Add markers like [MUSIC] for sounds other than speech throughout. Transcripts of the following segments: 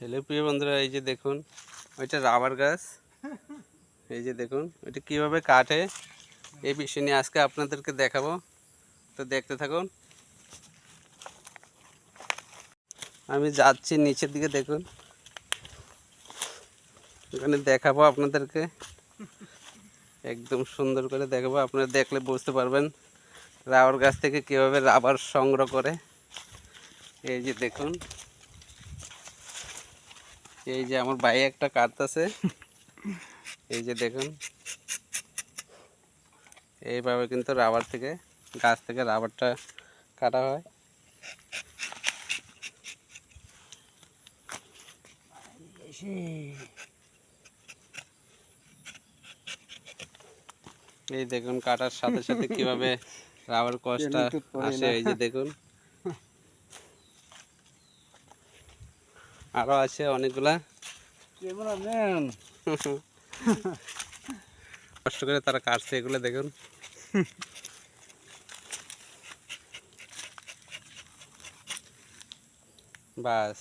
Hello প্রিয় বন্ধুরা, এই যে দেখুন, ওইটা রাবার গাছ। এই যে দেখুন, ওইটা কীভাবে কাটে, এই বিষয় নিয়ে আজকে আপনাদেরকে দেখাবো। তো দেখতে থাকুন। আমি যাচ্ছি নিচের দিকে, দেখুন। ওখানে দেখাবো আপনাদেরকে। একদম সুন্দর করে দেখাবো, আপনারা দেখলে বুঝতে পারবেন রাবার গাছ থেকে কীভাবে রাবার সংগ্রহ করে। এই যে দেখুন। এই যে আমার ভাই একটা কাটতেছে। এই যে দেখুন। এইভাবে কিন্তু রাবার থেকে গাছ থেকে রাবারটা কাটা হয়। এই দেখুন কাটার সাথে সাথে কীভাবে [LAUGHS] রাবার কষ্টটা টুট আসে এই যে দেখুন। আরও আছে অনেকগুলা। [LAUGHS] কষ্ট করে তারা কাটছে এগুলো দেখুন। [LAUGHS] বাস।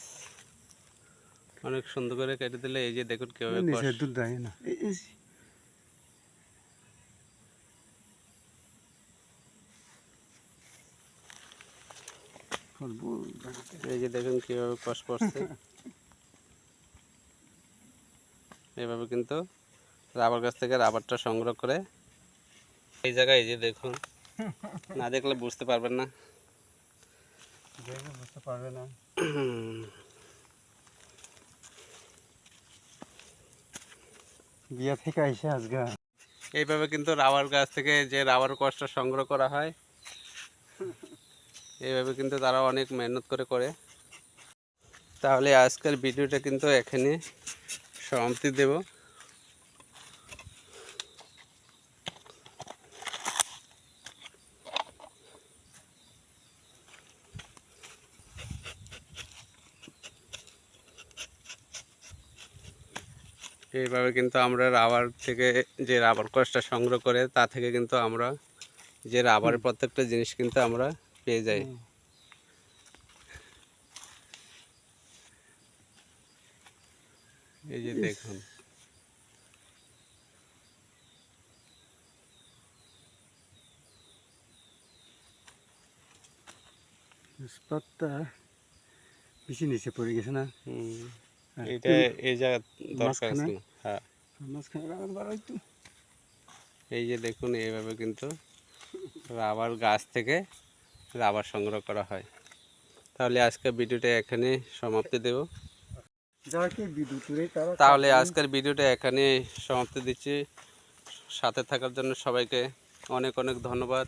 অনেক সুন্দর করে কেটে দিলে এই যে দেখুন কীভাবে দুধ দেয় না। এই- যে। দেখুন কীভাবে কষ পড়ছে [LAUGHS] এভাবে কিন্তু রাবার গাছ থেকে রাবারটা সংগ্রহ করে এই জায়গায় যে দেখুন। না দেখলে বুঝতে পারবেন না। বুঝতে পারবে না। বিয়া থেকে আইসে আজগা এইভাবে কিন্তু রাবার গাছ থেকে যে রাবার কষ্ট সংগ্রহ করা হয় এইভাবে কিন্তু তারা অনেক মেহনত করে করে। তাহলে আজকের ভিডিওটা কিন্তু এখানে সমাপ্তি দেব। এইভাবে কিন্তু আমরা রাবার থেকে যে রাবার কষ্টটা সংগ্রহ করে তা থেকে কিন্তু আমরা যে রাবারের প্রত্যেকটা জিনিস কিন্তু আমরা পেয়ে যাই। এই যে দেখুন। বেশি নিচে পড়ে গেছে না? হ্যাঁ, এটা এই জায়গা দরকার মাঝখানে? হ্যাঁ। মাঝখানে রাখার বার এই যে দেখুন এইভাবে কিন্তু রাবার গাছ থেকে রাবার সংগ্রহ করা হয়। তাহলে আজকের ভিডিওটা এখানে সমাপ্তি দেব। তাহলে আজকের ভিডিওটা এখানে সমাপ্তি দিচ্ছি। সাথে থাকার জন্য সবাইকে অনেক অনেক ধন্যবাদ।